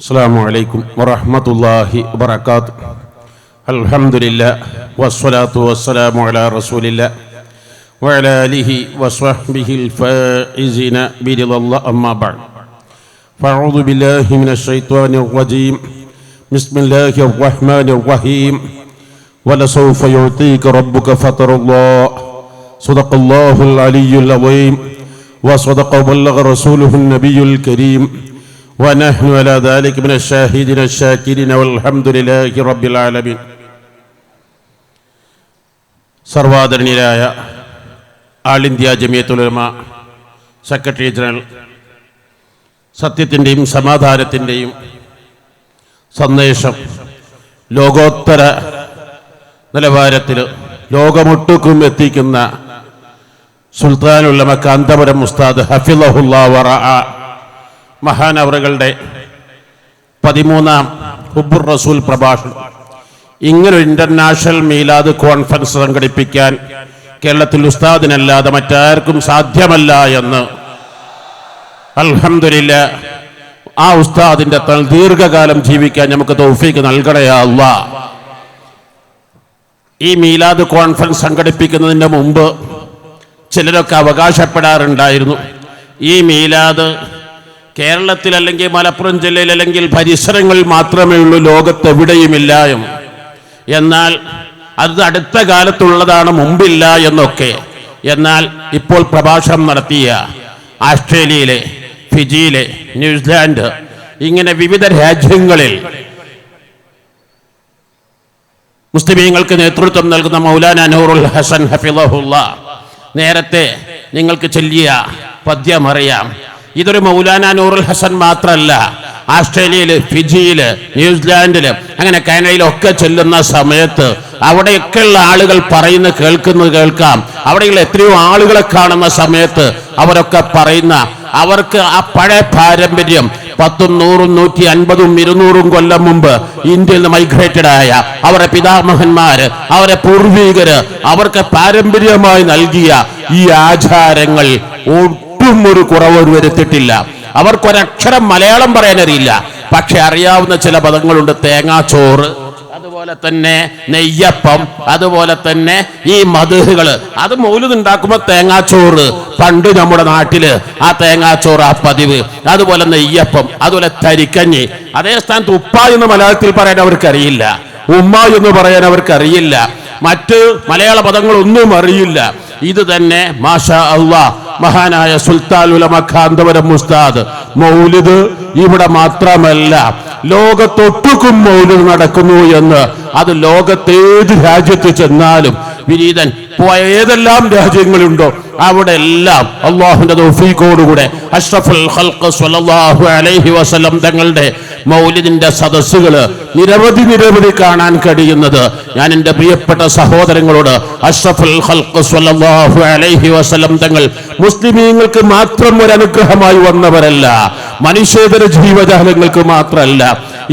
السلام عليكم ورحمة الله وبركاته الحمد لله والصلاة والسلام على رسول الله وعلى آله وصحبه الفائزين برضا الله أما بعد فأعوذ بالله من الشيطان الرجيم بسم الله الرحمن الرحيم ولسوف يعطيك ربك فتر الله صدق الله العلي العظيم وصدق وبلغ رسوله النبي الكريم ونحن على ذلك من الشاهدين الشاكرين والحمد لله رب العالمين സർവാദരണീയരായ all India Jamiyathululama secretary general സത്യത്തിൻ്റെയും സമാധാനത്തിൻ്റെയും സന്ദേശം ലോകോത്തര നിലവാരത്തിൽ ലോകമൊട്ടുക്കും എത്തിക്കുന്ന സുൽത്താനുള്ളമ കാന്തപുരം മുസ്താദ് ഹഫിലഹുല്ല വറ മഹാനവറുകളുടെ പതിമൂന്നാം ഹുബുർ റസൂൽ പ്രഭാഷണം. ഇങ്ങനൊരു ഇന്റർനാഷണൽ മീലാദ് കോൺഫറൻസ് സംഘടിപ്പിക്കാൻ കേരളത്തിൽ ഉസ്താദിനല്ലാതെ മറ്റാർക്കും സാധ്യമല്ല എന്ന്. അൽഹമില്ല ആ ഉസ്താദിന്റെ തൽ ദീർഘകാലം ജീവിക്കാൻ നമുക്ക് തൗഫീക്ക് നൽകണയാ അല്ലാ ഈ മീലാദ് കോൺഫറൻസ് സംഘടിപ്പിക്കുന്നതിന് മുമ്പ് ചിലരൊക്കെ അവകാശപ്പെടാറുണ്ടായിരുന്നു. ഈ മീലാദ് കേരളത്തിൽ അല്ലെങ്കിൽ മലപ്പുറം ജില്ലയിൽ അല്ലെങ്കിൽ പരിസരങ്ങളിൽ മാത്രമേ ഉള്ളൂ ലോകത്തെവിടെയുമില്ല എന്ന് എന്നാൽ അത് അടുത്ത കാലത്തുള്ളതാണ് മുമ്പില്ല എന്നൊക്കെ. എന്നാൽ ഇപ്പോൾ പ്രഭാഷണം നടത്തിയ ആസ്ട്രേലിയയിലെ ഫിജിയിലെ ന്യൂസിലാൻഡ് ഇങ്ങനെ വിവിധ രാജ്യങ്ങളിൽ മുസ്ലിമീങ്ങൾക്ക് നേതൃത്വം നൽകുന്ന മൗലാന നൂറുൽ ഹസൻ ഹഫിളഹുല്ല നേരത്തെ നിങ്ങൾക്ക് ചൊല്ലിയ പദ്യം അറിയാം ഇതൊരു മൗലാന നൂറുൽ ഹസൻ മാത്രമല്ല ആസ്ട്രേലിയയിൽ ഫിജിയിൽ ന്യൂസിലാൻഡിൽ അങ്ങനെ കാനഡയിലൊക്കെ ചെല്ലുന്ന സമയത്ത് അവിടെയൊക്കെയുള്ള ആളുകൾ പറയുന്ന കേൾക്കുന്നത് കേൾക്കാം. അവിടെയുള്ള എത്രയോ ആളുകളെ കാണുന്ന സമയത്ത് അവരൊക്കെ പറയുന്ന അവർക്ക് ആ പഴയ പാരമ്പര്യം പത്തും നൂറും നൂറ്റി അൻപതും ഇരുന്നൂറും കൊല്ലം മുമ്പ് ഇന്ത്യയിൽ നിന്ന് മൈഗ്രേറ്റഡ് ആയ അവരുടെ പിതാമഹന്മാര് അവരെ പൂർവീകര് അവർക്ക് പാരമ്പര്യമായി നൽകിയ ഈ ആചാരങ്ങൾ ഒട്ടും ഒരു കുറവ് വരുത്തിട്ടില്ല അവർക്കൊരക്ഷരം മലയാളം പറയാനറിയില്ല. പക്ഷെ അറിയാവുന്ന ചില പദങ്ങളുണ്ട് തേങ്ങാച്ചോറ് അതുപോലെ തന്നെ നെയ്യപ്പം അതുപോലെ തന്നെ ഈ മധുഹുകൾ. അത് മൗലുത് ഉണ്ടാക്കുമ്പോ തേങ്ങാച്ചോറ് പണ്ട് നമ്മുടെ നാട്ടിൽ ആ തേങ്ങാച്ചോറ് ആ പതിവ്. അതുപോലെ നെയ്യപ്പം അതുപോലെ തരിക്കഞ്ഞി. അതേ സ്ഥാനത്ത് ഉപ്പ എന്ന് മലയാളത്തിൽ പറയാൻ അവർക്കറിയില്ല. ഉമ്മ എന്ന് പറയാൻ അവർക്കറിയില്ല. മറ്റ് മലയാള പദങ്ങളൊന്നും അറിയില്ല. ഇത് തന്നെ മാഷ അള്ളാ മഹാനായ സുൽത്താൻ ഉലമ കാന്തപുരം മുസ്താദ് മൗലിദ് ഇവിടെ മാത്രമല്ല ലോകത്തൊട്ടുക്കും മൗലിദ് നടക്കുന്നു എന്ന്. അത് ലോകത്തേത് രാജ്യത്ത് ചെന്നാലും വിനീതൻ ഏതെല്ലാം രാജ്യങ്ങളുണ്ടോ അവിടെ എല്ലാം അള്ളാഹുന്റെ തൗഫീഖോടുകൂടെ അഷ്റഫുൽ അലൈഹി വസല്ലം തങ്ങളുടെ മൗലിദിന്റെ സദസ്സുകൾ നിരവധി നിരവധി കാണാൻ കഴിയുന്നത് ഞാൻ എന്റെ പ്രിയപ്പെട്ട സഹോദരങ്ങളോട് അഷ്റഫുൽ ഖൽഖ് സ്വല്ലല്ലാഹു അലൈഹി വസല്ലം തങ്ങൾ മുസ്ലിമീങ്ങൾക്ക് മാത്രം ഒരു അനുഗ്രഹമായി വന്നവരല്ല മനുഷ്യേതര ജീവജാലങ്ങൾക്ക് മാത്രമല്ല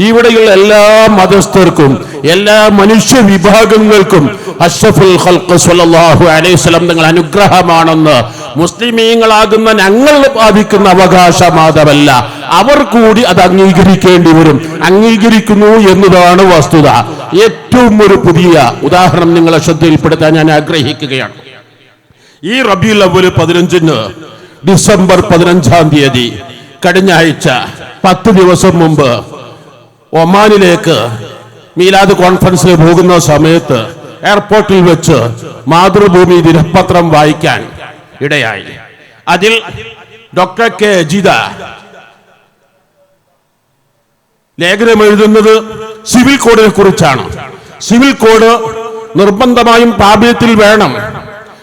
ഇവിടെയുള്ള എല്ലാ മതസ്ഥർക്കും എല്ലാ മനുഷ്യ വിഭാഗങ്ങൾക്കും അഷ്റഫുൽ ഹൽക്ക് സ്വല്ലല്ലാഹു അലൈഹി വസല്ലം തങ്ങൾ അനുഗ്രഹമാണെന്ന് മുസ്ലിമീങ്ങളാകുന്ന ഞങ്ങൾ ബാധിക്കുന്ന അവകാശമാതമല്ല അവർ കൂടി അത് അംഗീകരിക്കേണ്ടി വരും. അംഗീകരിക്കുന്നു എന്നതാണ് വസ്തുത. ഏറ്റവും ഒരു പുതിയ ഉദാഹരണം നിങ്ങളെ ശ്രദ്ധയിൽപ്പെടുത്താൻ ഞാൻ ആഗ്രഹിക്കുകയാണ്. ഈ റബിയുൽ അവൽ പതിനഞ്ചിന് ഡിസംബർ പതിനഞ്ചാം തീയതി കഴിഞ്ഞ ആഴ്ച പത്ത് ദിവസം മുമ്പ് ഒമാനിലേക്ക് മീലാദ് കോൺഫറൻസിൽ പോകുന്ന സമയത്ത് എയർപോർട്ടിൽ വെച്ച് മാതൃഭൂമി ദിനപത്രം വായിക്കാൻ ഇടയായി. അതിൽ ഡോക്ടർ കെ അജിത ലേഖനം എഴുതുന്നത് സിവിൽ കോഡിനെ കുറിച്ചാണ്. സിവിൽ കോഡ് നിർബന്ധമായും പ്രാബല്യത്തിൽ വേണം.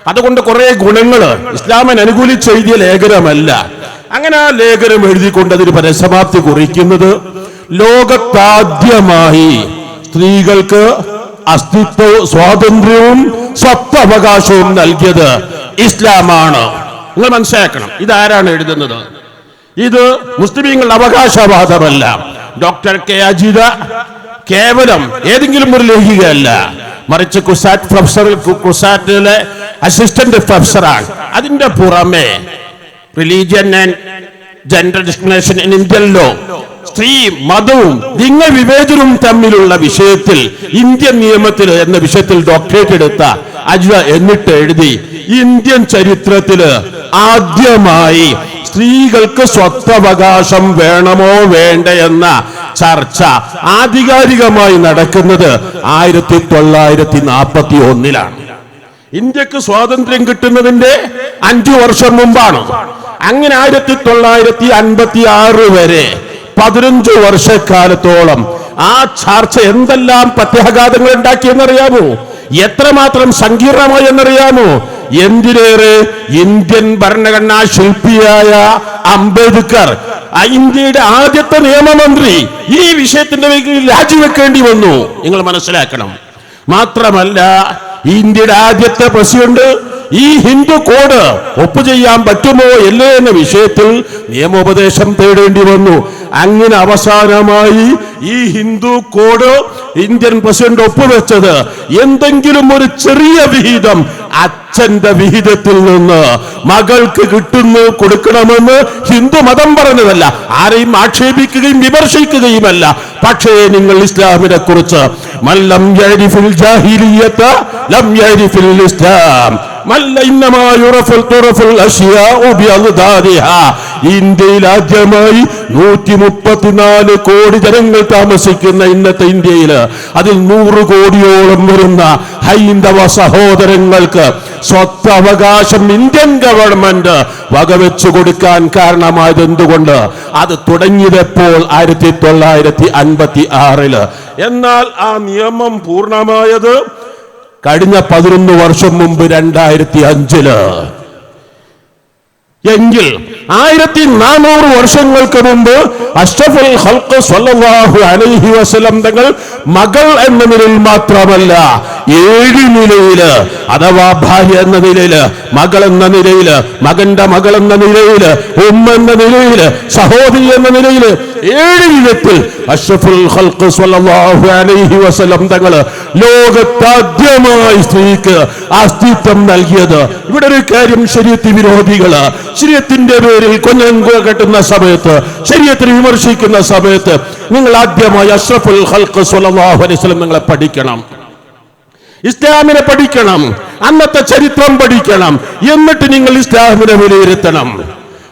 അതുകൊണ്ട് കുറെ ഗുണങ്ങൾ ഇസ്ലാമിന് അനുകൂലിച്ച് എഴുതിയ ലേഖനമല്ല. അങ്ങനെ ആ ലേഖനം എഴുതിക്കൊണ്ട് അതിന് പരസമാപ്തി കുറിക്കുന്നത് ലോകത്താദ്യമായി സ്ത്രീകൾക്ക് അസ്തിത്വവും സ്വാതന്ത്ര്യവും സ്വത്തവകാശവും നൽകിയത് ഇസ്ലാമാണ്. നിങ്ങൾ മനസ്സിലാക്കണം ഇതാരാണ് എഴുതുന്നത്? ഇത് മുസ്ലിമീങ്ങളുടെ അവകാശവാദമല്ല. ഡോക്ടർ കെ അജിത കേവലം ഏതെങ്കിലും ഒരു ലേഖികയല്ല. മറിച്ച് കുസാറ്റ് പ്രൊഫസർ കുസാറ്റിലെ അസിസ്റ്റന്റ് പ്രൊഫസറാണ് അതിന്റെ പുറമെ religion and gender discrimination in Indian law സ്ത്രീ മതവും ലിംഗ വിവേചനവും തമ്മിലുള്ള വിഷയത്തിൽ ഇന്ത്യൻ നിയമത്തിൽ എന്ന വിഷയത്തിൽ ഡോക്ടറേറ്റ് എടുത്ത അജ്വ എന്നിട്ട് എഴുതി ഇന്ത്യൻ ചരിത്രത്തിൽ ആദ്യമായി സ്ത്രീകൾക്ക് സ്വത്തവകാശം വേണമോ വേണ്ട എന്ന ചർച്ച ആധികാരികമായി നടക്കുന്നത് ആയിരത്തി തൊള്ളായിരത്തി നാൽപ്പത്തി ഒന്നിലാണ്. ഇന്ത്യയ്ക്ക് സ്വാതന്ത്ര്യം കിട്ടുന്നതിന്റെ അഞ്ചു വർഷം മുമ്പാണ്. അങ്ങനെ ആയിരത്തി തൊള്ളായിരത്തി അൻപത്തി ആറ് വരെ പതിനഞ്ചു വർഷക്കാലത്തോളം ആ ചർച്ച എന്തെല്ലാം പ്രത്യാഘാതങ്ങൾ ഉണ്ടാക്കിയെന്നറിയാമോ? എത്രമാത്രം സങ്കീർണമായി എന്നറിയാമോ? എന്തിനേറെ ഇന്ത്യൻ ഭരണഘടനാ ശില്പിയായ അംബേദ്കർ ഇന്ത്യയുടെ ആദ്യത്തെ നിയമമന്ത്രി ഈ വിഷയത്തിന്റെ രാജിവെക്കേണ്ടി വന്നു. നിങ്ങൾ മനസ്സിലാക്കണം. മാത്രമല്ല ഇന്ത്യയുടെ ആദ്യത്തെ പ്രസിഡന്റ് ഈ ഹിന്ദു കോഡ് ഒപ്പുചെയ്യാൻ പറ്റുമോ അല്ലേ എന്ന വിഷയത്തിൽ നിയമോപദേശം തേടേണ്ടി വന്നു. അങ്ങനെ അവസാനമായി ഈ ഹിന്ദു കോഡ് ഇന്ത്യൻ പ്രസിഡന്റ് ഒപ്പുവെച്ചത് എന്തെങ്കിലും ഒരു ചെറിയ വിഹിതം അച്ഛന്റെ വിഹിതത്തിൽ നിന്ന് മകൾക്ക് കിട്ടുന്നു കൊടുക്കണമെന്ന് ഹിന്ദു മതം പറഞ്ഞതല്ല. ആരെയും ആക്ഷേപിക്കുകയും വിമർശിക്കുകയുമല്ല. പക്ഷേ നിങ്ങൾ ഇസ്ലാമിനെ കുറിച്ച് ലം ഇസ്ലാം. ഇന്ത്യയിൽ ആദ്യമായി നൂറ്റി മുപ്പത്തിനാല് കോടി ജനങ്ങൾ താമസിക്കുന്ന ഇന്നത്തെ ഇന്ത്യയിൽ അതിൽ നൂറ് കോടിയോളം വരുന്ന ഹൈന്ദവ സഹോദരങ്ങൾക്ക് സ്വത്തവകാശം ഇന്ത്യൻ ഗവൺമെന്റ് വകവെച്ചു കൊടുക്കാൻ കാരണമായത് എന്തുകൊണ്ട്? അത് തുടങ്ങിയതെപ്പോൾ? ആയിരത്തി തൊള്ളായിരത്തി അൻപത്തി ആറിൽ. എന്നാൽ ആ നിയമം പൂർണമായത് കഴിഞ്ഞ പതിനൊന്ന് വർഷം മുമ്പ് രണ്ടായിരത്തി അഞ്ചിൽ എങ്കിൽ ആയിരത്തി നാനൂറ് വർഷങ്ങൾക്ക് മുമ്പ് അഷ്റഫുൽ ഹൽക്ക് സ്വല്ലല്ലാഹു അലൈഹി വസല്ലം തങ്ങൾ മകൾ എന്ന നിലയിൽ മാത്രമല്ല ഏഴ് നിലയിൽ അഥവാ ഭാര്യ എന്ന നിലയിൽ മകൾ എന്ന നിലയിൽ മകന്റെ മകൾ എന്ന നിലയിൽ ഉമ്മ എന്ന നിലയിൽ സഹോദരി എന്ന നിലയിൽ ഏഴ് വിധത്തിൽ അഷ്റഫുൽ ഹൽക്ക് സ്വല്ലല്ലാഹു അലൈഹി വസല്ലം തങ്ങൾ ലോകത്താദ്യമായി സ്ത്രീക്ക് അസ്തിത്വം നൽകിയത്. ഇവിടെ ഒരു കാര്യം ശരീരത്തി വിരോധികൾ. ശരീരത്തിന്റെ പേരിൽ കൊല്ലം കെട്ടുന്ന സമയത്ത് ശരീരത്തിന് വിമർശിക്കുന്ന സമയത്ത് നിങ്ങൾ ആദ്യമായി അഷ്റഫുൽ ഹൽക്ക് സ്വല്ലല്ലാഹു അലൈഹി വസല്ലം നിങ്ങളെ പഠിക്കണം. ഇസ്ലാമിനെ പഠിക്കണം. അന്നത്തെ ചരിത്രം പഠിക്കണം. എന്നിട്ട് നിങ്ങൾ ഇസ്ലാമിനെ വിലയിരുത്തണം.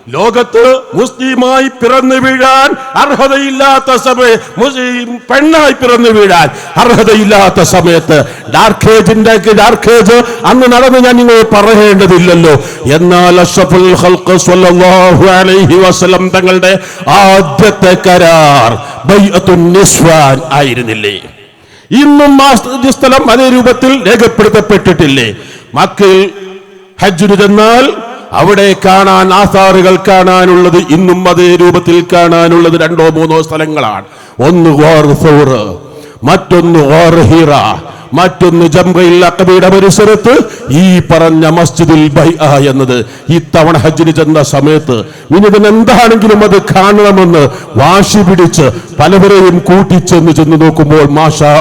ലോകത്ത് മുസ്ലിമായി പിറന്നു വീഴാൻ അർഹതയില്ലാത്ത സമയം മുസ്ലിം പെണ്ണായി പിറന്നു വീഴാൻ അർഹതയില്ലാത്ത സമയത്ത് ഡാർക്കേജിന്റെ ഡാർക്കേജ് ഡാർക്ക് അന്ന് നടന്ന് ഞാൻ നിങ്ങൾ പറയേണ്ടതില്ലല്ലോ. എന്നാൽ അലൈഹി വസല്ലം തങ്ങളുടെ ആദ്യത്തെ കരാർ ബൈഅത്തുൻ നിസ്വാൻ ആയിരുന്നില്ലേ? ഇന്നും ആ സ്ഥലം അതേ രൂപത്തിൽ രേഖപ്പെടുത്തപ്പെട്ടിട്ടില്ലേ? മക്കൾ ഹജ്ജിന് ചെന്നാൽ അവിടെ കാണാൻ ആസാറുകൾ കാണാനുള്ളത് ഇന്നും അതേ രൂപത്തിൽ കാണാനുള്ളത് രണ്ടോ മൂന്നോ സ്ഥലങ്ങളാണ്. ഒന്ന് മറ്റൊന്ന് മറ്റൊന്ന് ജംറയിൽ അക്കബയുടെ പരിസരത്ത് ഈ പറഞ്ഞ മസ്ജിദുൽ ബൈഅ എന്നത്. തവണ ഹജ്ജിന് ചെന്ന സമയത്ത് ഇനി ഇതിന് എന്താണെങ്കിലും അത് കാണണമെന്ന് വാശി പിടിച്ച് പലവരെയും കൂട്ടിച്ചെന്ന് ചെന്ന് നോക്കുമ്പോൾ മാഷാ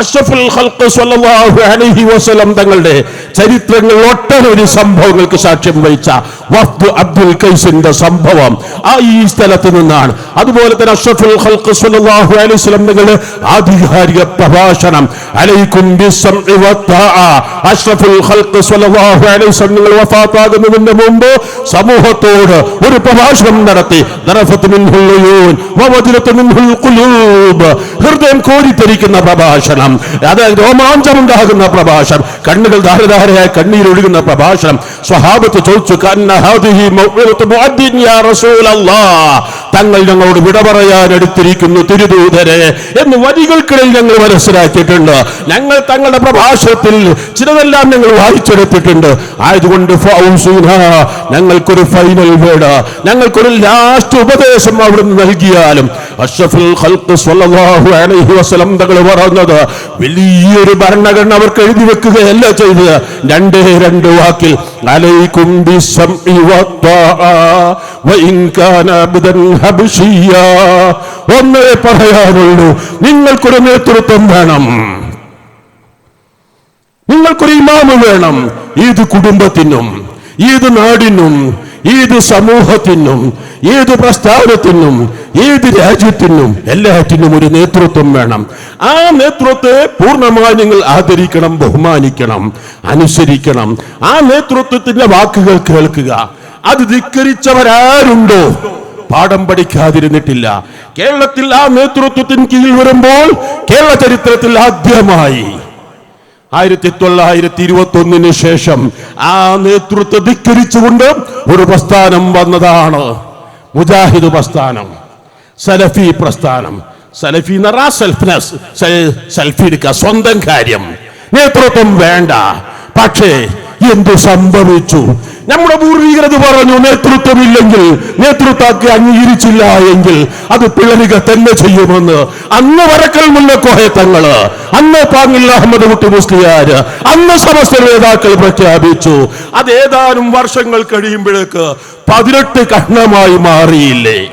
അഷ്റഫുൽ അലൈഹി തങ്ങളുടെ ചരിത്രങ്ങൾ ഒട്ടനവധി സംഭവങ്ങൾക്ക് സാക്ഷ്യം വഹിച്ച വഫ്ദ് അബ്ദുൽ കൈസിന്റെ സംഭവം ആ ഈ സ്ഥലത്ത് നിന്നാണ്. അതുപോലെ തന്നെ അഷ്റഫുൽ അലൈഹി വസല്ലം തങ്ങളുടെ ആധികാരിക പ്രഭാഷണം അലൈക്കും അഷ്റഫുൽ ഖൽഖ് സ്വല്ലല്ലാഹു അലൈഹി വസല്ലം നിങ്ങൾ വഫാത്താകുന്നതിന് മുമ്പ് സമൂഹത്തോട് ഒരു പ്രഭാഷണം നടത്തി. ഹൃദയം കോരിത്തെരിക്കുന്ന പ്രഭാഷണം അത് രോമാഞ്ചമുണ്ടാകുന്ന പ്രഭാഷണം കണ്ണുകൾ ധാരധാരയായി കണ്ണീരൊഴുകുന്ന പ്രഭാഷണം. സ്വഹാബത്ത് ചോദിച്ചു തങ്ങൾ ഞങ്ങളോട് വിട പറയാൻ എടുത്തിരിക്കുന്നു തിരുദൂതരെ എന്ന് വരികൾക്കിടയിൽ ഞങ്ങൾ മനസ്സിലാക്കിയിട്ടുണ്ട്. ഞങ്ങൾ തങ്ങളുടെ പ്രഭാഷണത്തിൽ ചിലതെല്ലാം ഞങ്ങൾ വായിച്ചെടുത്തിട്ടുണ്ട്. ആയതുകൊണ്ട് ഞങ്ങൾക്കൊരു ഫൈനൽ വേർഡ് ഞങ്ങൾക്കൊരു ലാസ്റ്റ് ഉപദേശം അവിടുന്ന് നൽകിയാലും സ്വല്ലല്ലാഹു അലൈഹി വസല്ലം തങ്ങൾ പറഞ്ഞത് വലിയൊരു ഭരണഘടന അവർക്ക് എഴുതി വെക്കുകയല്ല ചെയ്തത്. രണ്ടേ രണ്ട് വാക്കിൽ അലൈക്കും ഇൻ കാന അബ്ദൻ ഹബ്ശിയ ഒന്നേ പറയാനുള്ളൂ നിങ്ങൾക്കൊരു നേതൃത്വം വേണം. നിങ്ങൾക്കൊരു ഇമാമ് വേണം. ഏത് കുടുംബത്തിനും ഏത് നാടിനും ഏത് സമൂഹത്തിനും ഏത് പ്രസ്ഥാനത്തിനും ഏത് രാജ്യത്തിനും എല്ലാറ്റിനും ഒരു നേതൃത്വം വേണം. ആ നേതൃത്വത്തെ പൂർണമായി നിങ്ങൾ ആദരിക്കണം ബഹുമാനിക്കണം അനുസരിക്കണം. ആ നേതൃത്വത്തിന്റെ വാക്കുകൾ കേൾക്കുക. അത് ധിക്കരിച്ചവരാരുണ്ടോ? പാഠം പഠിക്കാതിരുന്നിട്ടില്ല. കേരളത്തിൽ ആ നേതൃത്വത്തിന് കീഴിൽ വരുമ്പോൾ കേരള ചരിത്രത്തിൽ ആദ്യമായി ആയിരത്തി തൊള്ളായിരത്തി ഇരുപത്തി ഒന്നിന് ശേഷം ആ നേതൃത്വം ധിക്കരിച്ചുകൊണ്ട് ഒരു പ്രസ്ഥാനം വന്നതാണ്. മുജാഹിദ് പ്രസ്ഥാനം സലഫി പ്രസ്ഥാനം. സലഫി പറഞ്ഞാൽ സെൽഫ്നെസ് സ്വന്തം കാര്യം. നേതൃത്വം വേണ്ട. പക്ഷേ എന്തു സംഭവിച്ചു? നമ്മുടെ പൂർവികരത് പറഞ്ഞു നേതൃത്വമില്ലെങ്കിൽ നേതൃത്വത്തെ അംഗീകരിച്ചില്ല എങ്കിൽ അത് പിളരുക തന്നെ ചെയ്യുമെന്ന്. അന്ന് വരക്കൽ മുല്ലക്കോയ തങ്ങൾ. അന്ന് പാങ്ങിൽ അഹമ്മദ് കുട്ടി മുസ്ലിയാര്. അന്ന് സമസ്ത നേതാക്കൾ പ്രഖ്യാപിച്ചു. അത് ഏതാനും വർഷങ്ങൾ കഴിയുമ്പോഴേക്ക് പതിനെട്ട് കഷ്ണമായി മാറിയില്ലേ?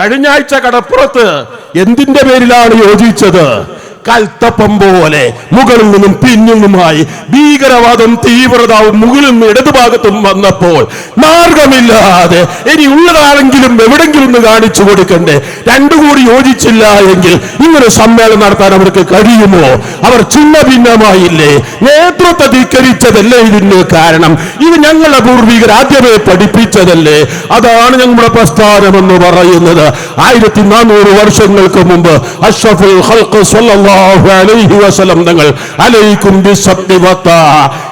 കഴിഞ്ഞ ആഴ്ച കടപ്പുറത്ത് എന്തിന്റെ പേരിലാണ് യോജിച്ചത്? കൽത്തപ്പം പോലെ മുകളിൽ നിന്നും പിന്നിലുമായി ഭീകരവാദം തീവ്രതാവും മുകളിൽ നിന്ന് ഇടതുഭാഗത്തും വന്നപ്പോൾ മാർഗമില്ലാതെ ഇനി ഉള്ളതാണെങ്കിലും എവിടെങ്കിലും ഒന്ന് കാണിച്ചു കൊടുക്കണ്ടേ? രണ്ടു കൂടി യോജിച്ചില്ല എങ്കിൽ ഇങ്ങനെ സമ്മേളനം നടത്താൻ അവർക്ക് കഴിയുമോ? അവർ ചിന്ന ഭിന്നമായില്ലേ നേതൃത്വ ധിക്കരിച്ചതല്ലേ ഇതിന് കാരണം? ഇത് ഞങ്ങളുടെ പൂർവികർ ആദ്യമേ പഠിപ്പിച്ചതല്ലേ? അതാണ് ഞങ്ങളുടെ പ്രസ്ഥാനം എന്ന് പറയുന്നത്. ആയിരത്തി നാനൂറ് വർഷങ്ങൾക്ക് മുമ്പ് അഷ്റഫുൽ സ്വല്ലല്ലാഹു അലൈഹി വസല്ലം തങ്ങൾ അലൈക്കും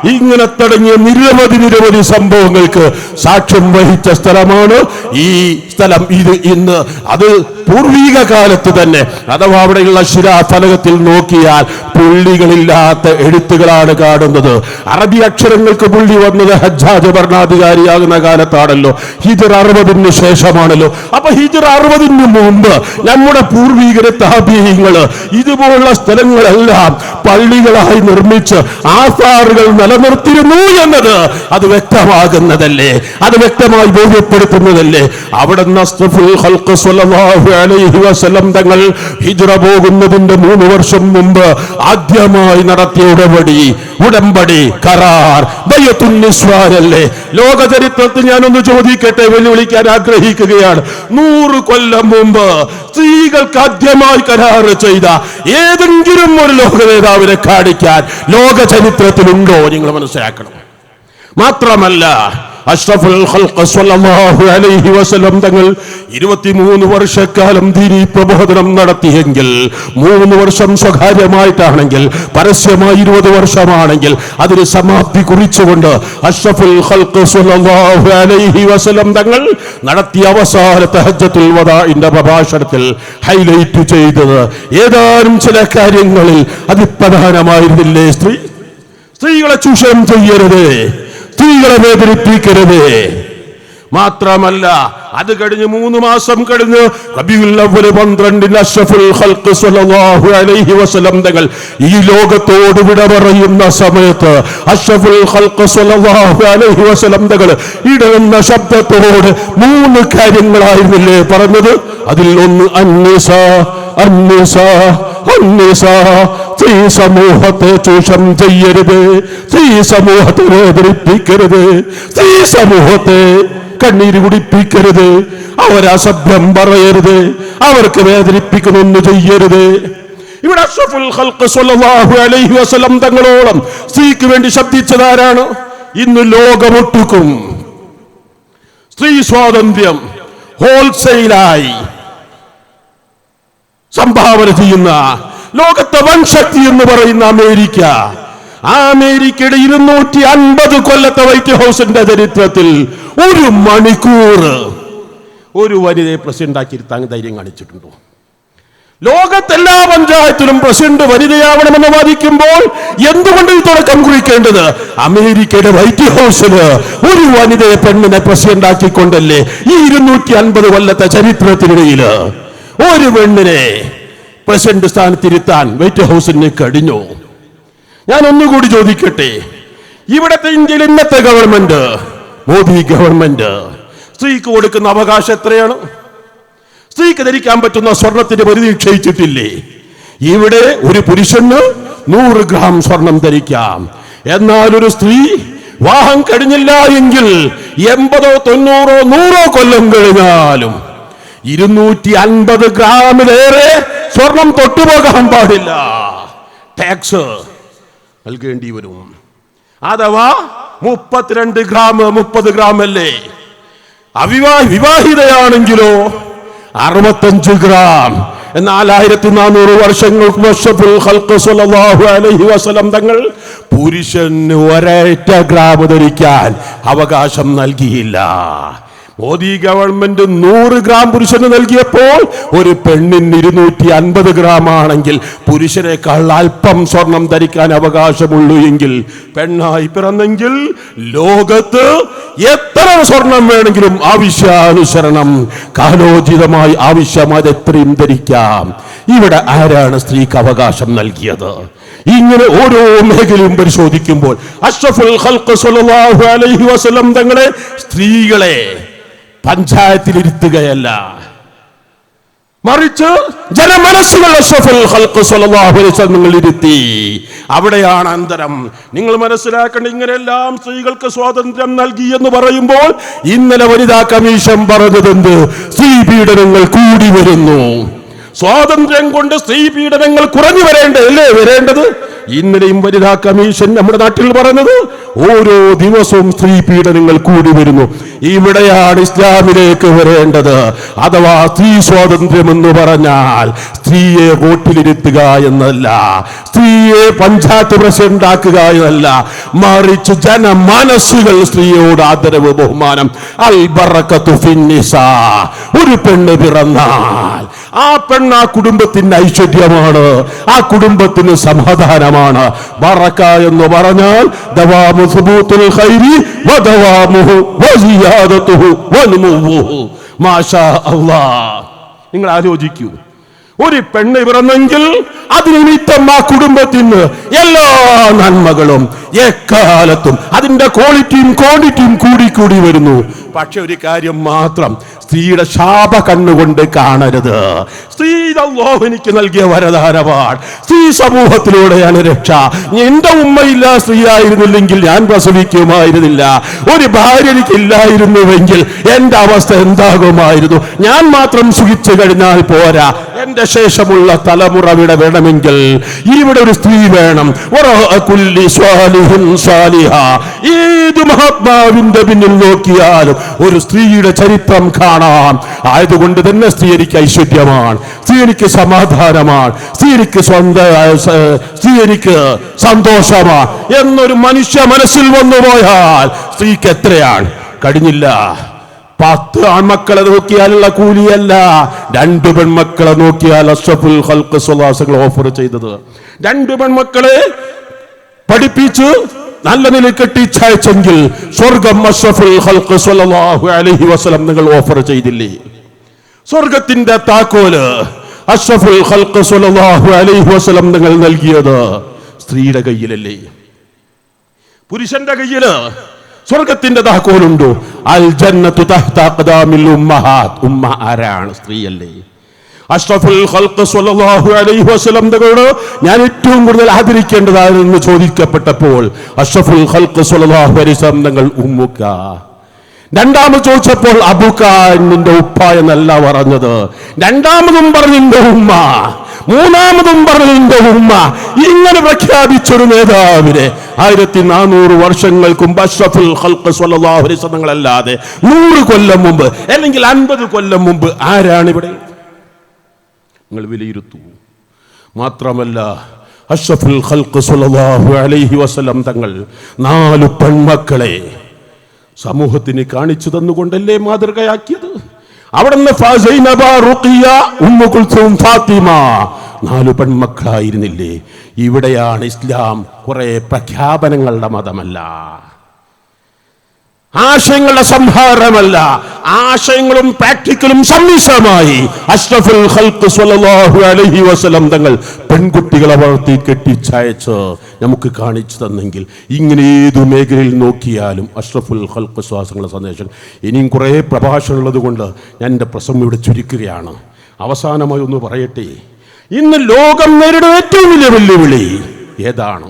ഇങ്ങനെ തുടങ്ങിയ നിരവധി നിരവധി സംഭവങ്ങൾക്ക് സാക്ഷ്യം വഹിച്ച സ്ഥലമാണ് ഈ സ്ഥലം. ഇത് ഇന്ന് അത് പൂർവീക കാലത്ത് തന്നെ അഥവാ അവിടെയുള്ള ശിലാഫലകത്തിൽ നോക്കിയാൽ പുള്ളികളില്ലാത്ത എഴുത്തുകളാണ് കാണുന്നത്. അറബി അക്ഷരങ്ങൾക്ക് പുള്ളി വന്നത് ഹജ്ജാജ് ഭരണാധികാരിയാകുന്ന കാലത്താണല്ലോ. ഹിജർ അറുപതിന് ശേഷമാണല്ലോ. അപ്പൊ ഹിജർ അറുപതിന് മുമ്പ് നമ്മുടെ പൂർവീകര താപീയങ്ങൾ ഇതുപോലുള്ള സ്ഥലങ്ങളെല്ലാം പള്ളികളായി നിർമ്മിച്ച് ആസാറുകൾ നിലനിർത്തിയിരുന്നു എന്നത് അത് വ്യക്തമാകുന്നതല്ലേ? അത് വ്യക്തമായി ബോധ്യപ്പെടുത്തുന്നതല്ലേ? അവിടെ തങ്ങൾ ഹിജ്റ പോകുന്നതിന്റെ മൂന്ന് വർഷം മുമ്പ് ആദ്യമായി നടത്തിയ ഉടമ്പടി ഉടമ്പടി കരാർ. ബയ്യത്തുന്നിസ്വാരല്ലേ ലോക ചരിത്രത്തിൽ ഞാനൊന്ന് ചോദിക്കട്ടെ വെല്ലുവിളിക്കാൻ ആഗ്രഹിക്കുകയാണ്. നൂറ് കൊല്ലം മുമ്പ് സ്ത്രീകൾക്ക് ആദ്യമായി കരാർ ചെയ്ത ഏതെങ്കിലും ഒരു ലോക നേതാവിനെ കാണിക്കാൻ ലോക ചരിത്രത്തിലുണ്ടോ നിങ്ങൾ മനസ്സിലാക്കണം. മാത്രമല്ല അഷ്റഫുൽ ഖൽഖ സ്വല്ലല്ലാഹു അലൈഹി വസല്ലം തങ്ങൾ 23 വർഷക്കാലം ദീനി പ്രബോധനം നടത്തിയെങ്കിൽ മൂന്ന് വർഷം സ്വകാര്യമായിട്ടാണെങ്കിൽ പരസ്യമായി ഇരുപത് വർഷമാണെങ്കിൽ അതിന് സമാപ്തി കുറിച്ചുകൊണ്ട് അഷ്റഫുൽ ഖൽഖ സ്വല്ലല്ലാഹു അലൈഹി വസല്ലം തങ്ങൾ നടത്തിയ അവസാനത്തെ തഹജ്ജത്തുൽ വദാഇന്റെ പ്രഭാഷണത്തിൽ ഹൈലൈറ്റ് ചെയ്തത് ഏതാനും ചില കാര്യങ്ങളിൽ അതിപ്രധാനമായിരുന്നില്ലേ? സ്ത്രീ സ്ത്രീകളെ ചൂഷണം ചെയ്യരുത്. സ്ത്രീകളെ വേദനിപ്പിക്കരുത്. മാത്രമല്ല അത് കഴിഞ്ഞ് മൂന്ന് മാസം കഴിഞ്ഞ് അവ്വൽ പന്ത്രണ്ടിന് അഷഫുൽ ഖൽഖ് സ്വല്ലല്ലാഹു അലൈഹി വസല്ലം തങ്ങൾ ഈ ലോകത്തോട് വിട പറയുന്ന സമയത്ത് അഷഫുൽ ഖൽഖ് സ്വല്ലല്ലാഹു അലൈഹി വസല്ലം തങ്ങൾ ഇടയുന്ന ശബ്ദത്തോട് മൂന്ന് കാര്യങ്ങളായിരുന്നില്ലേ പറഞ്ഞത്? അതിൽ ഒന്ന് അന്നിസ അന്നിസ അന്നിസ സ്ത്രീ സമൂഹത്തെ ചൂഷണം ചെയ്യരുത്. സ്ത്രീ സമൂഹത്തെ വേദനിപ്പിക്കരുത്. സ്ത്രീ സമൂഹത്തെ കണ്ണീര് കുടിപ്പിക്കരുത്. അവരസഭ്യം പറയരുത്. അവർക്ക് വേദനിപ്പിക്കുന്നൊന്ന് ചെയ്യരുത്. ഇവിടെ അഷ്റഫുൽ ഖൽഖ് സ്വല്ലല്ലാഹു അലൈഹി വസല്ലം തങ്ങളോളം സ്ത്രീക്ക് വേണ്ടി ശബ്ദിച്ചതാരാണ്? ഇന്ന് ലോകമൊട്ടുക്കും. സ്ത്രീ സ്വാതന്ത്ര്യം ഹോൾസെയിലായി. സംഭാവന ചെയ്യുന്ന ലോകത്തെ വൻശക്തി എന്ന് പറയുന്ന അമേരിക്ക. ആ അമേരിക്കയുടെ ഇരുന്നൂറ്റി അൻപത് കൊല്ലത്തെ വൈറ്റ് ഹൗസിന്റെ ചരിത്രത്തിൽ ഒരു മണിക്കൂർ ഒരു വനിതയെ പ്രസിഡന്റ് ആക്കിയിരുത്താൻ ധൈര്യം കാണിച്ചിട്ടുണ്ടോ? ലോകത്തെല്ലാ പഞ്ചായത്തിലും പ്രസിഡന്റ് വനിതയാവണമെന്ന് വാദിക്കുമ്പോൾ എന്തുകൊണ്ട് ഈ തുടക്കം കുറിക്കേണ്ടത്? അമേരിക്കയുടെ വൈറ്റ് ഹൗസിൽ ഒരു വനിതയെ പെണ്ണിനെ പ്രസിഡന്റ് ആക്കിക്കൊണ്ടല്ലേ ഈ ഇരുന്നൂറ്റി അൻപത് കൊല്ലത്തെ ചരിത്രത്തിനിടയിൽ ഒരു പെണ്ണിനെ പ്രസിഡന്റ് സ്ഥാനത്തിരുത്താൻ വൈറ്റ് ഹൗസിന് കഴിഞ്ഞു. ഞാൻ ഒന്നുകൂടി ചോദിക്കട്ടെ ഇവിടത്തെ ഇന്ത്യയിൽ ഇന്നത്തെ ഗവൺമെന്റ് മോദി ഗവൺമെന്റ് സ്ത്രീക്ക് കൊടുക്കുന്ന അവകാശം എത്രയാണ്? സ്ത്രീക്ക് ധരിക്കാൻ പറ്റുന്ന സ്വർണത്തിന്റെ പരിധി നിക്ഷയിച്ചിട്ടില്ലേ ഇവിടെ ഒരു പുരുഷന് നൂറ് ഗ്രാം സ്വർണം ധരിക്കാം. എന്നാൽ ഒരു സ്ത്രീ വാഹം കഴിഞ്ഞില്ല എങ്കിൽ എൺപതോ തൊണ്ണൂറോ നൂറോ കൊല്ലം കഴിഞ്ഞാലും ഇരുന്നൂറ്റി അൻപത് ഗ്രാമിലേറെ സ്വർണം തൊട്ടുപോകാൻ പാടില്ല. ടാക്സ് നൽകേണ്ടി വരും. അഥവാ മുപ്പത്തിരണ്ട് ഗ്രാം മുപ്പത് ഗ്രാം അല്ലേ? അവിവാ വിവാഹിതയാണെങ്കിലോ അറുപത്തഞ്ച് ഗ്രാം. നാലായിരത്തി നാനൂറ് വർഷങ്ങൾക്ക് അലൈഹി വസല്ലം തങ്ങൾ പുരുഷന് ഒരേറ്റ ഗ്രാം ധരിക്കാൻ അവകാശം നൽകിയില്ല. മോദി ഗവൺമെന്റ് നൂറ് ഗ്രാം പുരുഷന് നൽകിയപ്പോൾ ഒരു പെണ്ണിന് ഇരുന്നൂറ്റി അൻപത് ഗ്രാം ആണെങ്കിൽ പുരുഷനേക്കാൾ അല്പം സ്വർണം ധരിക്കാൻ അവകാശമുള്ളൂ എങ്കിൽ പെണ്ണായി പിറന്നെങ്കിൽ ലോകത്ത് എത്ര സ്വർണം വേണമെങ്കിലും ആവശ്യാനുസരണം കാലോചിതമായി ആവശ്യമായത് എത്രയും ധരിക്കാം. ഇവിടെ ആരാണ് സ്ത്രീക്ക് അവകാശം നൽകിയത്? ഇങ്ങനെ ഓരോ മേഖലയും പരിശോധിക്കുമ്പോൾ അഷ്റഫുൽ തങ്ങളെ സ്ത്രീകളെ പഞ്ചായത്തിലിരുത്തുകയല്ല. മറിച്ച് ജനമനസ്സുകൾ ഇരുത്തി. അവിടെയാണ് അന്തരം. നിങ്ങൾ മനസ്സിലാക്കേണ്ട ഇങ്ങനെയെല്ലാം സ്ത്രീകൾക്ക് സ്വാതന്ത്ര്യം നൽകി എന്ന് പറയുമ്പോൾ ഇന്നലെ വനിതാ കമ്മീഷൻ പറഞ്ഞതെന്ത്? സ്ത്രീ പീഡനങ്ങൾ കൂടി വരുന്നു. സ്വാതന്ത്ര്യം കൊണ്ട് സ്ത്രീ പീഡനങ്ങൾ കുറഞ്ഞു വരേണ്ടതല്ലേ? വരേണ്ടത് ഇന്നലെയും വനിതാ കമ്മീഷൻ നമ്മുടെ നാട്ടിൽ പറഞ്ഞത് ഓരോ ദിവസവും സ്ത്രീ പീഡനങ്ങൾ കൂടി വരുന്നു. ഇവിടെയാണ് ഇസ്ലാമിലേക്ക് വരേണ്ടത്. അഥവാ സ്ത്രീ സ്വാതന്ത്ര്യം എന്ന് പറഞ്ഞാൽ സ്ത്രീയെ വോട്ടിലിരുത്തുക എന്നല്ല സ്ത്രീയെ പഞ്ചായത്ത് പ്രസിഡന്റ് ആക്കുക എന്നല്ല മറിച്ച് ജനമനസ്സുകൾ സ്ത്രീയോട് ആദരവ് ബഹുമാനം. അൽ ബറക്കത്തു ഫിന്നിസാ. ഒരു പെണ്ണ് പിറന്നാൽ ആ പെണ്ണ് ആ കുടുംബത്തിന്റെ ഐശ്വര്യമാണ്. ആ കുടുംബത്തിന് സമാധാനമാണ്. ബറക്ക എന്ന് പറഞ്ഞാൽ നിങ്ങൾ ആലോചിക്കൂ. ഒരു പെണ്ണ് പിറന്നെങ്കിൽ അതിനിമിത്തം ആ കുടുംബത്തിന് എല്ലാ നന്മകളും എക്കാലത്തും അതിന്റെ ക്വാളിറ്റിയും ക്വാണ്ടിറ്റിയും കൂടി കൂടി വരുന്നു. പക്ഷെ ഒരു കാര്യം മാത്രം സ്ത്രീയുടെ ശാപ കണ്ണുകൊണ്ട് കാണരുത്. സ്ത്രീ എനിക്ക് നൽകിയ വരദാനമാണ്. സ്ത്രീ സമൂഹത്തിലൂടെയാണ് രക്ഷ. എന്റെ ഉമ്മയില്ല സ്ത്രീ ആയിരുന്നില്ലെങ്കിൽ ഞാൻ പ്രസവിക്കുമായിരുന്നില്ല. ഒരു ഭാര്യ എനിക്കില്ലായിരുന്നുവെങ്കിൽ എന്റെ അവസ്ഥ എന്താകുമായിരുന്നു? ഞാൻ മാത്രം സുഖിച്ചു കഴിഞ്ഞാൽ പോരാ. എന്റെ ശേഷമുള്ള തലമുറ ഇവിടെ വേണമെങ്കിൽ ഇവിടെ ഒരു സ്ത്രീ വേണം. ഏത് മഹാത്മാവിന്റെ പിന്നിൽ നോക്കിയാലും ഒരു സ്ത്രീയുടെ ചരിത്രം കാണാം. ആയതുകൊണ്ട് തന്നെ സ്ത്രീക്ക് ഐശ്വര്യമാണ്. സ്ത്രീക്ക് സമാധാനമാണ്. സ്ത്രീക്ക് സ്വന്ത സ്വന്തം സ്ത്രീ സന്തോഷമാണ്. എന്നൊരു മനുഷ്യ മനസ്സിൽ വന്നു പോയാൽ സ്ത്രീക്ക് എത്രയാണ്? കഴിഞ്ഞില്ല. പത്ത് ആൺമക്കളെ നോക്കിയാലുള്ള കൂലിയല്ല. രണ്ടു പെൺമക്കളെ നോക്കിയാൽ അഷ്റഫുൽ ഹൽക്ക് സ്വലാസങ്ങൾ ഓഫർ ചെയ്തത്. രണ്ടു പെൺമക്കളെ പഠിപ്പിച്ച് നല്ല നിലയിൽ കെട്ടിച്ചയച്ചെങ്കിൽ സ്വർഗം അഷ്റഫുൽ വസ്ലം അലൈഹി വസല്ലം നിങ്ങൾ ഓഫർ ചെയ്തില്ലേ? സ്വർഗത്തിന്റെ താക്കോൽ അഷ്റഫുൽ ഹൽക്ക് സ്വല്ലല്ലാഹു അലൈഹി വസല്ലം നിങ്ങൾ നൽകിയത് സ്ത്രീയുടെ കയ്യിലല്ലേ? പുരുഷന്റെ കയ്യിൽ സ്വർഗത്തിന്റെ താക്കോലുണ്ടോ? അൽ ജന്നത്തു തഹ്ത ഉമ്മഹാത്ത് ഉമ്മ ആരാണ്? സ്ത്രീയല്ലേ? അഷ്റഫുൽ അലൈഹി വസല്ലം തങ്ങളോട് ഞാൻ ഏറ്റവും കൂടുതൽ ആദരിക്കേണ്ടതാണെന്ന് ചോദിക്കപ്പെട്ടപ്പോൾ അഷ്റഫുൽ ഖൽഖ് സ്വല്ലല്ലാഹു അലൈഹി തങ്ങൾ ഉമ്മുക്ക. രണ്ടാമത് ചോദിച്ചപ്പോൾ അബുക്ക നിന്റെ ഉപ്പ എന്നല്ല പറഞ്ഞത്. രണ്ടാമതും പറഞ്ഞു നിന്റെ ഉമ്മ. മൂന്നാമതും പറഞ്ഞു നിന്റെ ഉമ്മ. ഇങ്ങനെ പ്രഖ്യാപിച്ചൊരു നേതാവിനെ ആയിരത്തി നാനൂറ് വർഷങ്ങൾക്ക് മുമ്പ് അഷ്റഫുൽ ഹൽക്ക് തങ്ങളല്ലാതെ നൂറ് കൊല്ലം മുമ്പ് അല്ലെങ്കിൽ അൻപത് കൊല്ലം മുമ്പ് ആരാണ് ഇവിടെ? നിങ്ങൾ വിലയിരുത്തൂ മാത്രമല്ല അഷ്റഫുൽ ഖൽഖ് സല്ലല്ലാഹു അലൈഹി വസല്ലം തങ്ങൾ നാലു പെൺമക്കളെ സമൂഹത്തിന് കാണിച്ചു തന്നുകൊണ്ടല്ലേ മാതൃകയാക്കിയത്? അവിടുന്ന് ഫാത്തിമ നാലു പെൺമക്കളായിരുന്നില്ലേ? ഇവിടെയാണ് ഇസ്ലാം കുറെ പ്രഖ്യാപനങ്ങളുടെ മതമല്ല. ആശയങ്ങളുടെ സംഹാരമല്ല. ആശയങ്ങളും പ്രാക്ടിക്കലും സമ്മിശ്രമായി അഷ്റഫുൽ ഖൽഖ് സ്വല്ലല്ലാഹു അലൈഹി വസല്ലം തങ്ങൾ പെൺകുട്ടികളെ വളർത്തി കെട്ടിച്ചയച്ച് നമുക്ക് കാണിച്ചു തന്നെങ്കിൽ ഇങ്ങനെ ഏതു മേഖലയിൽ നോക്കിയാലും അഷ്റഫുൽ ഖൽഖ് ശ്വാസങ്ങളുടെ സന്ദേശം. ഇനിയും കുറേ പ്രഭാഷണമുള്ളത് കൊണ്ട് ഞാൻ എന്റെ പ്രസംഗം ഇവിടെ ചുരുക്കുകയാണ്. അവസാനമായി ഒന്ന് പറയട്ടെ. ഇന്ന് ലോകം നേരിടുന്ന ഏറ്റവും വലിയ വെല്ലുവിളി ഏതാണ്?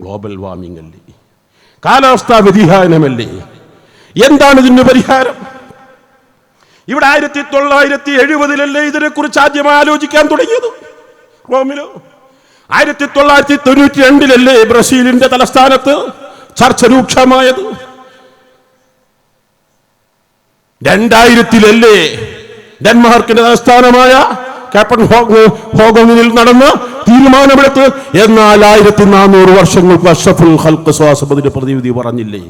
ഗ്ലോബൽ വാർമിംഗ് അല്ലേ? കാലാവസ്ഥാ വ്യതിയാനമല്ലേ? എന്താണ് ഇതിന് പരിഹാരം? ഇവിടെ ആയിരത്തി തൊള്ളായിരത്തി എഴുപതിലല്ലേ ഇതിനെക്കുറിച്ച് ആദ്യമായി ആലോചിക്കാൻ തുടങ്ങിയത്? റോമിലോ? ആയിരത്തി തൊള്ളായിരത്തി തൊണ്ണൂറ്റി രണ്ടിലല്ലേ ബ്രസീലിന്റെ തലസ്ഥാനത്ത് ചർച്ച രൂക്ഷമായത്? രണ്ടായിരത്തിലല്ലേ ഡെൻമാർക്കിന്റെ തലസ്ഥാനമായ കാപ്പൻ ഹോഗോങ്ങിൽ നടന്ന തീരുമാനമെടുത്ത് എന്നാൽ ആയിരത്തി നാനൂറ് വർഷങ്ങൾക്ക് അഷഫുൽ ഹൽക്ക് സ്വാസപതിന്റെ പറഞ്ഞില്ലേ?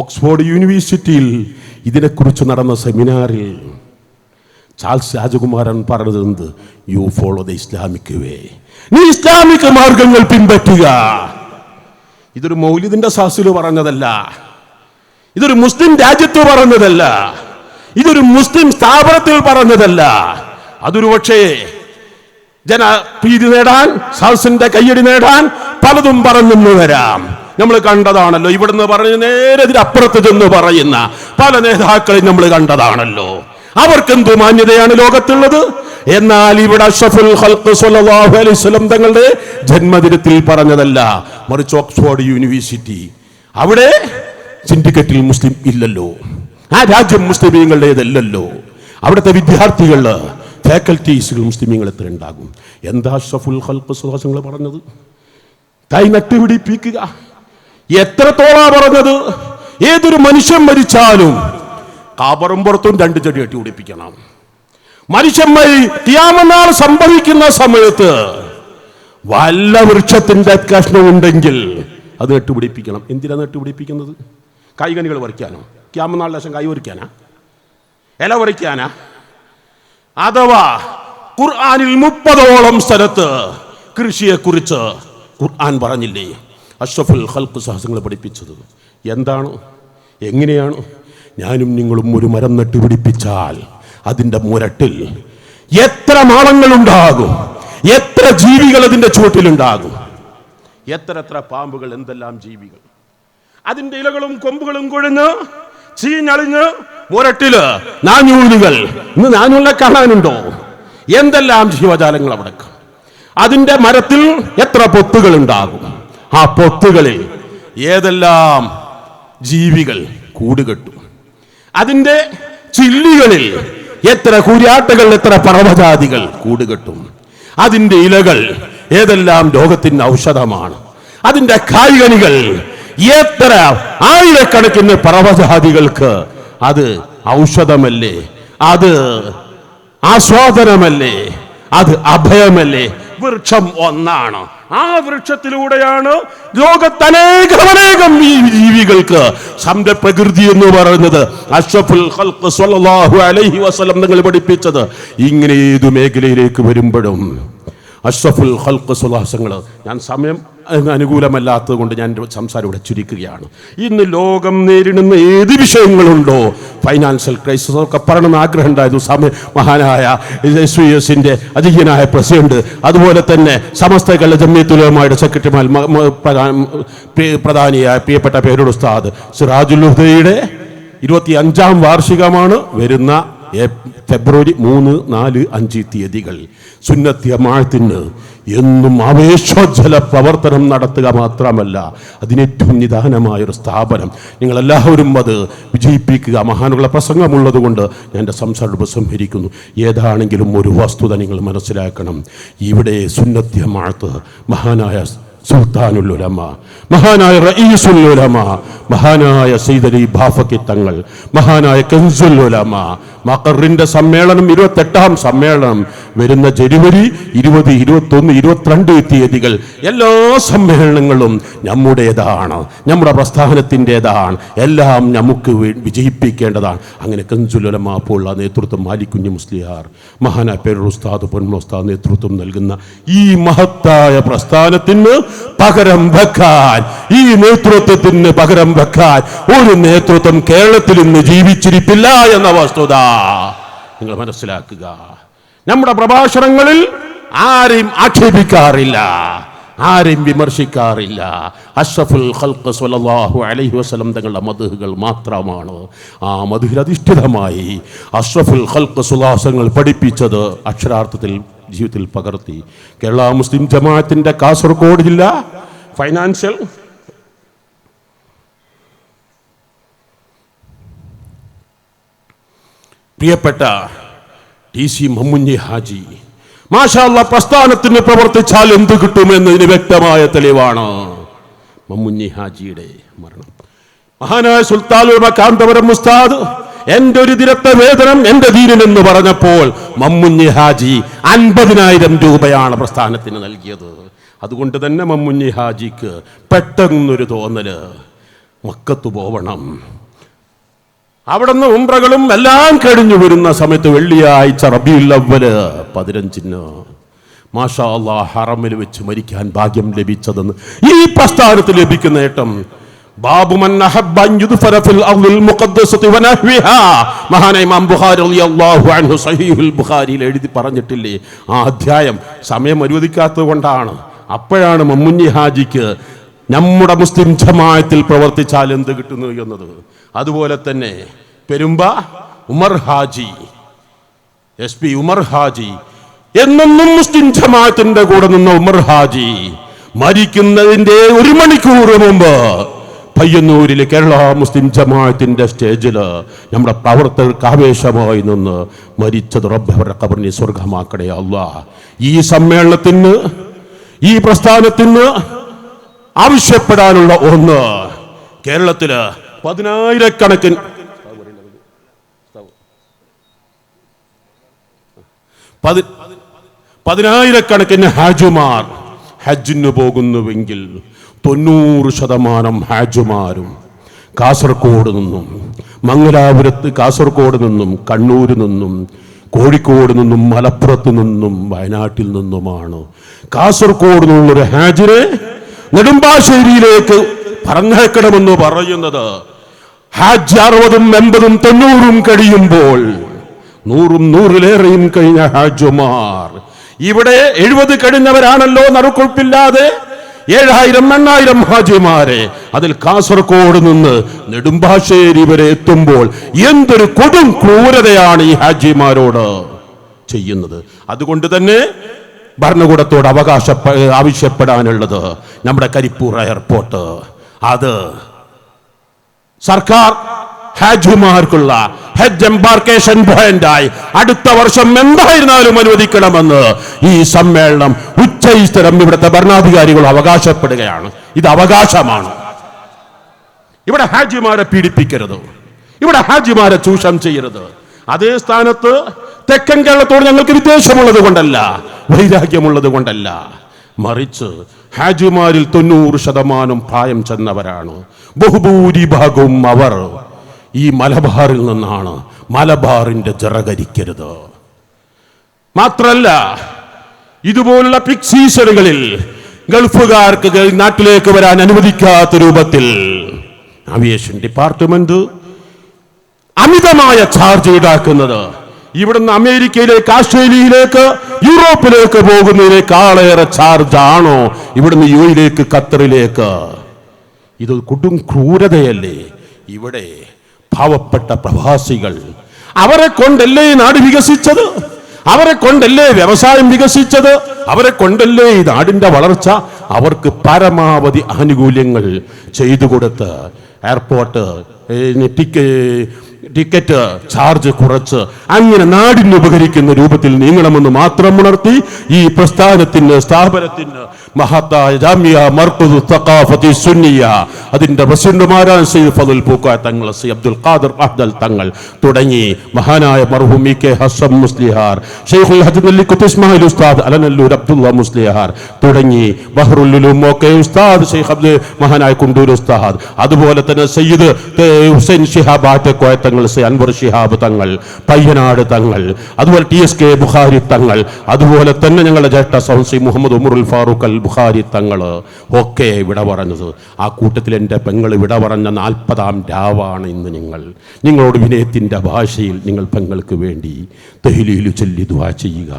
ഓക്സ്ഫോർഡ് യൂണിവേഴ്സിറ്റിയിൽ ഇതിനെക്കുറിച്ച് നടന്ന സെമിനാറിൽ ചാൾസ് രാജകുമാരൻ പറഞ്ഞത് you follow the Islamic way നീ ഇസ്ലാമിക് മാർഗങ്ങൾ പിൻപറ്റുക. ഇതൊരു മൗലിദിന്റെ സാസിൽ പറഞ്ഞതല്ല. ഇതൊരു മുസ്ലിം രാജ്യത്ത് പറഞ്ഞതല്ല. ഇതൊരു മുസ്ലിം സ്ഥാപനത്തിൽ പറഞ്ഞതല്ല. അതൊരു പക്ഷേ ജനപ്രീതി നേടാൻ സാഹസിന്റെ കയ്യടി നേടാൻ പലതും പറഞ്ഞെന്ന് വരാം. നമ്മൾ കണ്ടതാണല്ലോ ഇവിടുന്ന് പറഞ്ഞ് നേരെ ഇതിനപ്പുറത്ത് ചെന്ന് പറയുന്ന പല നേതാക്കളെയും നമ്മൾ കണ്ടതാണല്ലോ. അവർക്കെന്ത് മാന്യതയാണ് ലോകത്തുള്ളത്? എന്നാൽ ഇവിടെ അഷഫുൽ ഹൽക്ക് സ്വല്ലല്ലാഹു അലൈഹി വസല്ലം തങ്ങളുടെ ജന്മദിനത്തിൽ പറഞ്ഞതല്ല മറിച്ച് ഓക്സ്ഫോർഡ് യൂണിവേഴ്സിറ്റി. അവിടെ സിൻഡിക്കറ്റിൽ മുസ്ലിം ഇല്ലല്ലോ. ആ രാജ്യം മുസ്ലിമീങ്ങളുടേതല്ലല്ലോ. അവിടുത്തെ വിദ്യാർത്ഥികൾ ഫാക്കൽറ്റീസുകൾ മുസ്ലിമീങ്ങൾ എത്ര ഉണ്ടാകും? എന്താ ഷഫുൽ ഖൽഖ് സുഹാസങ്ങൾ പറഞ്ഞത്? കൈ നട്ടുപിടിപ്പിക്കുക എത്രത്തോളാ പറഞ്ഞത്? ഏതൊരു മനുഷ്യൻ മരിച്ചാലും കാബറും പുറത്തും രണ്ട് ചെടി കെട്ടി പിടിപ്പിക്കണം. മനുഷ്യന്മാരി മരി തിയാമനാൾ സംഭവിക്കുന്ന സമയത്ത് വല്ല വൃക്ഷത്തിന്റെ കഷ്ണം ഉണ്ടെങ്കിൽ അത് നട്ടുപിടിപ്പിക്കണം എന്തിനാ നട്ടുപിടിപ്പിക്കുന്നത് കൈകണികൾ വരയ്ക്കാനോ ക്യാമനാൾ ശേഷം കൈ വരയ്ക്കാനാ ഇല പറിക്കാനാ? അഥവാ ഖുർആാനിൽ മുപ്പതോളം സ്ഥലത്ത് കൃഷിയെക്കുറിച്ച് ഖുർആൻ പറഞ്ഞില്ലേ? അഷ്റഫുൽ ഹൽക്കു സാഹസങ്ങൾ പഠിപ്പിച്ചത്. എന്താണ്? എങ്ങനെയാണ്? ഞാനും നിങ്ങളും ഒരു മരം നട്ടു പിടിപ്പിച്ചാൽ അതിന്റെ മുരട്ടിൽ എത്ര മാളങ്ങളുണ്ടാകും? എത്ര ജീവികൾ അതിന്റെ ചുവട്ടിലുണ്ടാകും? എത്ര എത്ര പാമ്പുകൾ എന്തെല്ലാം ജീവികൾ? അതിന്റെ ഇലകളും കൊമ്പുകളും കുഴഞ്ഞ് ചീഞ്ഞളിഞ്ഞ് മുരട്ടിൽ നാനൂലുകൾ ഇന്ന് നാനൂലിനെ കാണാനുണ്ടോ? എന്തെല്ലാം ജീവജാലങ്ങൾ അവിടെ. അതിന്റെ മരത്തിൽ എത്ര പൊത്തുകൾ ഉണ്ടാകും ആ പൊത്തുകളിൽ ഏതെല്ലാം ജീവികൾ കൂടുകെട്ടും? അതിന്റെ ചില്ലികളിൽ എത്ര കുര്യാട്ടകൾ എത്ര പർവജാതികൾ കൂടുകെട്ടും? അതിന്റെ ഇലകൾ ഏതെല്ലാം രോഗത്തിന് ഔഷധമാണ്? അതിന്റെ കായ്കനികൾ എത്ര ആയിരക്കണക്കിന് പർവജാതികൾക്ക് അത് ഔഷധമല്ലേ? അത് ആസ്വാദനമല്ലേ? അത് അഭയമല്ലേ? വൃക്ഷം ഒന്നാണ്. ആ വൃക്ഷത്തിലൂടെയാണ് ലോകത്തനേകമനേകം ഈ ജീവികൾക്ക് സംരപ്രകൃതി എന്ന് പറയുന്നത്. അഷ്റഫുൽ അലൈഹി വസ്ലം നിങ്ങൾ പഠിപ്പിച്ചത് ഇങ്ങനെ ഏതു മേഖലയിലേക്ക് വരുമ്പോഴും അഷ്റഫുൽ ഹൽക്ക് സുലാസങ്ങൾ ഞാൻ സമയം അനുകൂലമല്ലാത്തത് കൊണ്ട് ഞാൻ സംസാരം ഇവിടെ ചുരുക്കുകയാണ്. ഇന്ന് ലോകം നേരിടുന്ന ഏത് വിഷയങ്ങളുണ്ടോ? ഫൈനാൻഷ്യൽ ക്രൈസിസ് ഒക്കെ പറയണമെന്ന് ആഗ്രഹം ഉണ്ടായിരുന്നു. സമയ മഹാനായ എസ് വി എസിന്റെ അധികനായ പ്രസിഡന്റ്. അതുപോലെ തന്നെ സമസ്ത കല ജമ്മിയത്തുലമായുടെ സെക്രട്ടറിമാർ പ്രധാനിയായ പ്രിയപ്പെട്ട പേരുടെ ഉസ്താദ് സിറാജുൽ ഹുദയുടെ ഇരുപത്തി അഞ്ചാം വാർഷികമാണ് വരുന്ന ഫെബ്രുവരി മൂന്ന് നാല് അഞ്ച് തീയതികൾ സുന്നത്യമാഴത്തിന് എന്നും ആവേശോജ്വല പ്രവർത്തനം നടത്തുക മാത്രമല്ല അതിനേറ്റവും നിദാനമായൊരു സ്ഥാപനം. നിങ്ങളെല്ലാവരും അത് വിജയിപ്പിക്കുക മഹാനുള്ള പ്രസംഗമുള്ളത് കൊണ്ട് ഞാൻ എന്റെ സംസാരം ഉപസംഹരിക്കുന്നു. ഏതാണെങ്കിലും ഒരു വസ്തുത നിങ്ങൾ മനസ്സിലാക്കണം. ഇവിടെ സുന്നത്യമാഴത്ത് മഹാനായ സുൽത്താനുൽ ഉലമ മഹാനായ റഈസുൽ ഉലമ മഹാനായ സീതലി ബാഫക്കി തങ്ങൾ മഹാനായ കൻസുൽ ഉലമ മക്കറിന്റെ സമ്മേളനം ഇരുപത്തെട്ടാം സമ്മേളനം വരുന്ന ജനുവരി ഇരുപത് ഇരുപത്തൊന്ന് ഇരുപത്തിരണ്ട് തീയതികൾ എല്ലാ സമ്മേളനങ്ങളും നമ്മുടേതാണ് നമ്മുടെ പ്രസ്ഥാനത്തിന്റെതാണ് എല്ലാം നമുക്ക് വിജയിപ്പിക്കേണ്ടതാണ്. അങ്ങനെ ഉലമ അപ്പോൾ നേതൃത്വം മാലിക്കുഞ്ഞ് മുസ്ലിയാർ മഹാനായ പേരുസ്താദ് ഉസ്താദ് നേതൃത്വം നൽകുന്ന ഈ മഹത്തായ പ്രസ്ഥാനത്തിന് പകരം വെക്കാൻ. ഈ നേതൃത്വത്തിന് പകരം വെക്കാൻ. ഒരു നേതൃത്വം കേരളത്തിൽ ഇന്ന് ജീവിച്ചിരിപ്പില്ല എന്ന വസ്തുത. നിങ്ങൾ മനസ്സിലാക്കുക. നമ്മുടെ പ്രഭാഷണങ്ങളിൽ ആരെയും ആക്ഷേപിക്കാറില്ല. ആരെയും വിമർശിക്കാറില്ല. അഷ്റഫുൽ ഖൽഖ് സ്വല്ലല്ലാഹു അലൈഹി വസല്ലം തങ്ങളുടെ മധുഹുകൾ മാത്രമാണ്. ആ മധുഹിൽ അധിഷ്ഠിതമായി അഷ്റഫുൽ ഖൽഖ് സുലാസങ്ങൾ പഠിപ്പിച്ചത് അക്ഷരാർത്ഥത്തിൽ ജീവിതത്തിൽ പകർത്തി. കേരള മുസ്ലിം ജമാഅത്തിന്റെ കാസർഗോഡ് ജില്ല ഫൈനാൻഷ്യൽ പ്രിയപ്പെട്ട ടി സി മമ്മുഞ്ഞി ഹാജി മാഷാല്ല പ്രസ്ഥാനത്തിന് പ്രവർത്തിച്ചാൽ എന്ത് കിട്ടുമെന്നതിന് വ്യക്തമായ തെളിവാണ് മമ്മുഞ്ഞി ഹാജിയുടെ മരണം. മഹാനായ സുൽത്താൻ കാന്തപുരം മുസ്താദ് എന്റെ ഒരു ദിനത്തെ വേതനം എന്റെ എന്ന് പറഞ്ഞപ്പോൾ മമ്മുഞ്ഞി ഹാജി അൻപതിനായിരം രൂപയാണ് പ്രസ്ഥാനത്തിന് നൽകിയത്. അതുകൊണ്ട് തന്നെ മമ്മുഞ്ഞി ഹാജിക്ക് പെട്ടെന്നൊരു തോന്നൽ. മക്കത്ത് പോവണം. അവിടുന്ന് ഉംറകളും എല്ലാം കഴിഞ്ഞു വരുന്ന സമയത്ത് വെള്ളിയാഴ്ച റബിയുള്ളവൽ പതിനഞ്ചിന്. മാഷാ അള്ളാ ഹറമിൽ വെച്ച് മരിക്കാൻ ഭാഗ്യം ലഭിച്ചതെന്ന് ഈ പ്രസ്ഥാനത്ത് ലഭിക്കുന്ന നേട്ടം എഴുതി പറഞ്ഞിട്ടില്ലേ? ആ അധ്യായം സമയം അനുവദിക്കാത്തത് കൊണ്ടാണ് അപ്പോഴാണ് മമ്മുഞ്ഞി ഹാജിക്ക് നമ്മുടെ മുസ്ലിം ജമായത്തിൽ പ്രവർത്തിച്ചാൽ എന്ത് കിട്ടുന്നു എന്നത്. അതുപോലെ തന്നെ പെരുമ്പ ഉമർ ഹാജി എസ് പി ഉമർ ഹാജി എന്നെന്നും മുസ്ലിം ജമാഅത്തിന്റെ കൂടെ നിന്ന ഉമർ ഹാജി മരിക്കുന്നതിന്റെ ഒരു മണിക്കൂർ മുമ്പ് പയ്യന്നൂരിലെ കേരള മുസ്ലിം ജമാഅത്തിന്റെ സ്റ്റേജിൽ നമ്മുടെ പ്രവർത്തകർക്ക് ആവേശമായി നിന്ന് മരിച്ചത് റബ്ബ് അവരുടെ കബറിനെ സ്വർഗമാക്കണേ അല്ല ഈ സമ്മേളനത്തിന് ഈ പ്രസ്ഥാനത്തിന് ആവശ്യപ്പെടാനുള്ള ഒന്ന് കേരളത്തിൽ പതിനായിരക്കണക്കിന് പതി പതിനായിരക്കണക്കിന് ഹാജുമാർ ഹജ്ജിന് പോകുന്നുവെങ്കിൽ തൊണ്ണൂറ് ശതമാനം ഹാജുമാരും കാസർഗോഡ് നിന്നും മംഗലാപുരത്ത് കാസർഗോഡ് നിന്നും കണ്ണൂർ നിന്നും കോഴിക്കോട് നിന്നും മലപ്പുറത്ത് നിന്നും വയനാട്ടിൽ നിന്നുമാണ്. കാസർഗോഡ് നിന്നുള്ളൊരു ഹാജിനെ നെടുമ്പാശ്ശേരിയിലേക്ക് പറഞ്ഞേക്കണമെന്ന് പറയുന്നത്. ഹാജ് അറുപതും എൺപതും തൊണ്ണൂറും കഴിയുമ്പോൾ നൂറും നൂറിലേറെയും കഴിഞ്ഞ ഹാജുമാർ. ഇവിടെ എഴുപത് കഴിഞ്ഞവരാണല്ലോ നറുക്കൊഴുപ്പില്ലാതെ ഏഴായിരം എണ്ണായിരം ഹാജിമാരെ അതിൽ കാസർഗോഡ് നിന്ന് നെടുമ്പാശ്ശേരി വരെ എത്തുമ്പോൾ എന്തൊരു കൊടും ക്രൂരതയാണ് ഈ ഹാജിമാരോട് ചെയ്യുന്നത്. അതുകൊണ്ട് തന്നെ ഭരണകൂടത്തോട് അവകാശ ആവശ്യപ്പെടാനുള്ളത് നമ്മുടെ കരിപ്പൂർ എയർപോർട്ട്. അത് സർക്കാർ ഹാജിമാർക്കുള്ള ഹജ്ജ് എംബാർക്കേഷൻ പോയിന്റായി അടുത്ത വർഷം എന്തായിരുന്നാലും അനുവദിക്കണമെന്ന് ഈ സമ്മേളനം ഉച്ചയിസ്തരം ഇവിടുത്തെ ഭരണാധികാരികൾ അവകാശപ്പെടുകയാണ്. ഇത് അവകാശമാണ്. ഇവിടെ ഹാജിമാരെ പീഡിപ്പിക്കരുത്. ഇവിടെ ഹാജിമാരെ ചൂഷണം ചെയ്യരുത്. അതേ സ്ഥാനത്ത് തെക്കൻ കേരളത്തോട് ഞങ്ങൾക്ക് വിദ്വേഷമുള്ളത് കൊണ്ടല്ല വൈരാഗ്യമുള്ളത് കൊണ്ടല്ല. മറിച്ച് ഹാജിമാരിൽ തൊണ്ണൂറ് ശതമാനം പ്രായം ചെന്നവരാണ്. ബഹുഭൂരിഭാഗവും അവർ ഈ മലബാറിൽ നിന്നാണ് മലബാറിന്റെ ചിറകരിക്കരുത് മാത്രല്ല ഇതുപോലുള്ള പിക് ഗൾഫുകാർക്ക് നാട്ടിലേക്ക് വരാൻ അനുവദിക്കാത്ത രൂപത്തിൽ അവിയേഷൻ ഡിപ്പാർട്ട്മെന്റ് അമിതമായ ചാർജ് ഈടാക്കുന്നത് ഇവിടുന്ന് അമേരിക്കയിലേക്ക് ആസ്ട്രേലിയയിലേക്ക് യൂറോപ്പിലേക്ക് പോകുന്നതിനേക്കാളേറെ ചാർജ് ആണോ? ഇവിടുന്ന് യു എയിലേക്ക് ഖത്തറിലേക്ക്. ഇത് കൊടും ക്രൂരതയല്ലേ? ഇവിടെ പാവപ്പെട്ട പ്രവാസികൾ. അവരെ കൊണ്ടല്ലേ ഈ നാട് വികസിച്ചത്? അവരെ കൊണ്ടല്ലേ വ്യവസായം വികസിച്ചത്? അവരെ കൊണ്ടല്ലേ ഈ നാടിന്റെ വളർച്ച? അവർക്ക് പരമാവധി ആനുകൂല്യങ്ങൾ ചെയ്തു കൊടുത്ത് എയർപോർട്ട് ടിക്കറ്റ് ചാർജ് കുറച്ച് അങ്ങനെ നാടിന് ഉപകരിക്കുന്ന രൂപത്തിൽ നീങ്ങണമെന്ന് മാത്രം ഉണർത്തി ഈ പ്രസ്ഥാനത്തിന് സ്ഥാപനത്തിന് മഹത്തായ ജാമ്യ മർക്കദു തഖാഫത്തി സുന്നിയ അതിന്റെ പ്രസിഡന്റുമാരാണ് സയ്യിദ് ഫതുൽ പൂക്ക തങ്ങൾ സി അബ്ദുൽ ഖാദർ അഹ്ദൽ തങ്ങൾ തുടങ്ങി. മഹാനായ മർഹൂം ഇ കെ ഹസം മുസ്ലിഹാർ ഷെയ്ഖുൽ ഹജ്ലി കുത്തിസ്മാഹിൽ ഉസ്താദ് അലനല്ലൂർ അബ്ദുള്ള മുസ്ലിഹാർ തുടങ്ങി. ബഹ്റുൽ ഉലൂം ഒക്കെ ഉസ്താദ് ഷെയ്ഖ് അബ്ദുൽ മഹാനായ കുണ്ടൂർ ഉസ്താദ് അതുപോലെ തന്നെ സയ്യിദ് ഹുസൈൻ ഷിഹാബ് ആറ്റക്കോയ തങ്ങൾ സി അൻവർ ഷിഹാബ് തങ്ങൾ പയ്യനാട് തങ്ങൾ അതുപോലെ ടി എസ് കെ ബുഖാരി തങ്ങൾ അതുപോലെ തന്നെ ഞങ്ങളുടെ ജേഷ്ഠ സൗസി മുഹമ്മദ് ഉമറുൽ ഫാറൂഖ് അൽ ബുഖാരി തങ്ങൾ ഒക്കെ വിട പറഞ്ഞത്. ആ കൂട്ടത്തിൽ എന്റെ പെങ്ങൾ വിട പറഞ്ഞ നാൽപ്പതാം രാവാണ് ഇന്ന് നിങ്ങൾ നിങ്ങളോട് വിനയത്തിന്റെ ഭാഷയിൽ നിങ്ങൾ പെങ്ങൾക്ക് വേണ്ടി തെഹിലിയിൽ ചൊല്ലി ദുവാ ചെയ്യുക.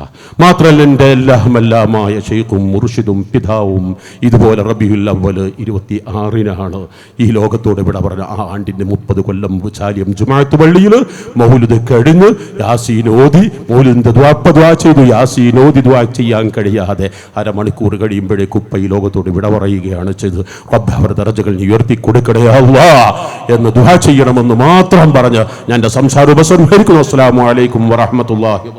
മാത്രമല്ല എന്റെ എല്ലാമെല്ലാമായ ഷെയ്ഖും മുർഷിദും പിതാവും ഇതുപോലെ റബിയുൽ അവൽ ഇരുപത്തി ആറിനാണ് ഈ ലോകത്തോട് വിട പറഞ്ഞ ആ ആണ്ടിന്റെ മുപ്പത് കൊല്ലം ചാലിയം ജുമാ ജമാഅത്ത് പള്ളിയിൽ മൗലിദ് കഴിഞ്ഞ് യാസീൻ ഓതി മൗലിദിന്റെ ദ്വാപ്പ ദ്വാ ചെയ്തു. യാസീൻ ഓതി ദ്വാ ചെയ്യാൻ കഴിയാതെ അരമണിക്കൂർ കഴിയുമ്പോഴേക്ക് ഉപ്പ ഈ ലോകത്തോട് വിട പറയുകയാണ് റബ്ബ് അവരുടെ ദർജകൾ നീ ഉയർത്തി കൊടുക്കണേ എന്ന് ദ്വാ ചെയ്യണമെന്ന് മാത്രം പറഞ്ഞ് ഞാൻ സംസാര ഉപസംഹരിക്കുന്നു അസ്സാം വറഹ്മത്തുള്ളാഹി